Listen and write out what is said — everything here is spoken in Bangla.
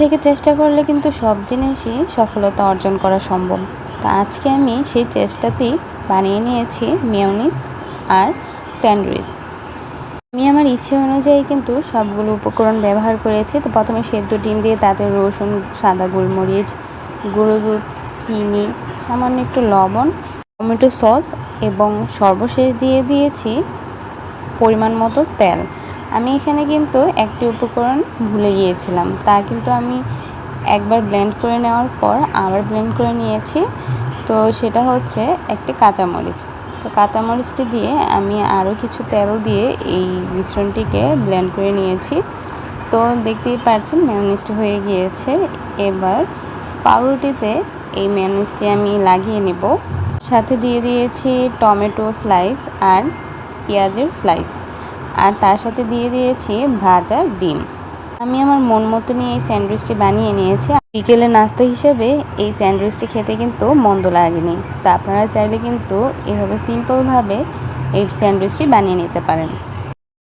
থেকে চেষ্টা করলে কিন্তু সব জিনিসই সফলতা অর্জন করা সম্ভব। তো আজকে আমি সেই চেষ্টাতেই বানিয়ে নিয়েছি মেয়নিস আর স্যান্ডউইচ। আমি আমার ইচ্ছে অনুযায়ী কিন্তু সবগুলো উপকরণ ব্যবহার করেছি। তো প্রথমে সেদ্ধ ডিম দিয়ে তাতে রসুন, সাদা গোলমরিচ, গুঁড়ো দুধ, চিনি, সামান্য একটু লবণ, টমেটো সস এবং সর্বশেষ দিয়ে দিয়েছি পরিমাণ মতো তেল। আমি এখানে কিন্তু একটি উপকরণ ভুলে গিয়েছিলাম। তা কিন্তু আমি একবার ব্লেন্ড করে নেওয়ার পর আবার ব্লেন্ড করে নিয়েছি। তো সেটা হচ্ছে একটি কাঁচামরিচ। তো কাঁচামরিচটি দিয়ে আমি আরও কিছু তেল দিয়ে এই মিশ্রণটিকে ব্লেন্ড করে নিয়েছি। তো দেখতেই পাচ্ছেন মেয়নিজটি হয়ে গিয়েছে। এবার পাউরুটিতে এই মেয়নিজটি আমি লাগিয়ে নেব। সাথে দিয়ে দিয়েছি টমেটো স্লাইস আর পেঁয়াজের স্লাইস আর তার সাথে দিয়ে দিয়েছি ভাজা ডিম। আমি আমার মন মতো নিয়ে এই স্যান্ডউইচটি বানিয়ে নিয়েছি। বিকেলে নাস্তা হিসেবে এই স্যান্ডউইচটি খেতে কিন্তু মন্দ লাগেনি। তা আপনারা চাইলে কিন্তু এভাবে সিম্পলভাবে এই স্যান্ডউইচটি বানিয়ে নিতে পারেন।